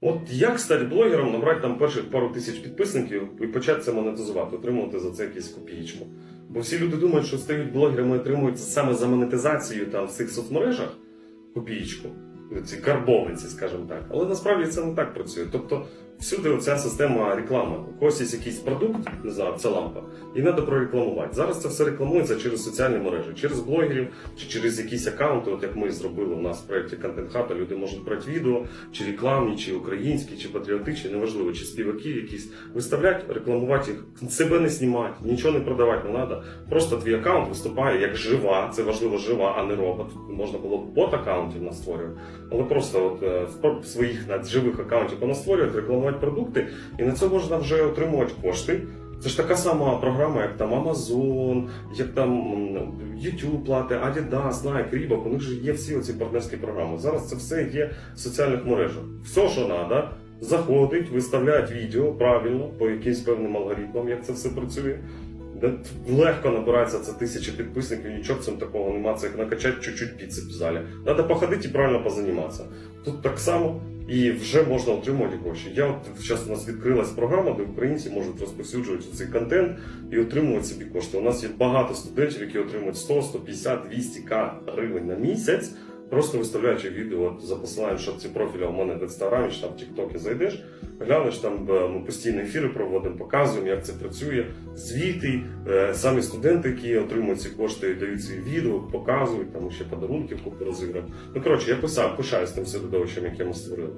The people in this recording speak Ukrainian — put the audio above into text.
От як стати блогером, набрати там перших пару тисяч підписників і почати це монетизувати, отримувати за це якісь копієчку. Бо всі люди думають, що стають блогерами і отримують саме за монетизацію там в цих соцмережах копієчку, ці карбовиці, скажімо так. Але насправді це не так працює. Тобто всюди оця система реклами. У когось є якийсь продукт, не знаю, це лампа, і треба прорекламувати. Зараз це все рекламується через соціальні мережі, через блогерів чи через якісь аккаунти, от як ми зробили у нас в проєкті Content Hub, люди можуть брати відео, чи рекламні, чи українські, чи патріотичні, неважливо, чи співаки якісь, виставляти, рекламувати їх, себе не знімати, нічого не продавати не треба. Просто твій аккаунт виступає як жива, це важливо жива, а не робот. Можна було бот аккаунтів настворювати, але просто от е, своїх живих аккаунтів понастворювати, рекламувати продукти, і на це можна вже отримувати кошти. Це ж така сама програма, як там Amazon, як там YouTube плати, Adidas, Nike, Reebok, у них же є всі оці партнерські програми. Зараз це все є в соціальних мережах. Все, що треба, заходить, виставляють відео правильно по якимсь певним алгоритмам, як це все працює. Легко набирається це тисячі підписників, нічого цьому такого нема. Це як накачати чуть-чуть біцеп в залі. Треба походити і правильно позаніматися. Тут так само і вже можна отримувати гроші. Я от зараз у нас відкрилась програма, де українці можуть розповсюджувати цей контент і отримувати собі кошти. У нас є багато студентів, які отримують 100, 150, 200 к гривень на місяць. Просто виставляючи відео за в шапці профіля у мене в інстаграмі чи там в Тіктокі зайдеш, глянеш там е, ми постійні ефіри проводимо, показуємо, як це працює. Звіти, е, самі студенти, які отримують ці кошти, дають ці відео, показують, там ще подарунки купу розіграємо. Ну коротше, я писав, пишаюсь тим середовищем, яке ми створили.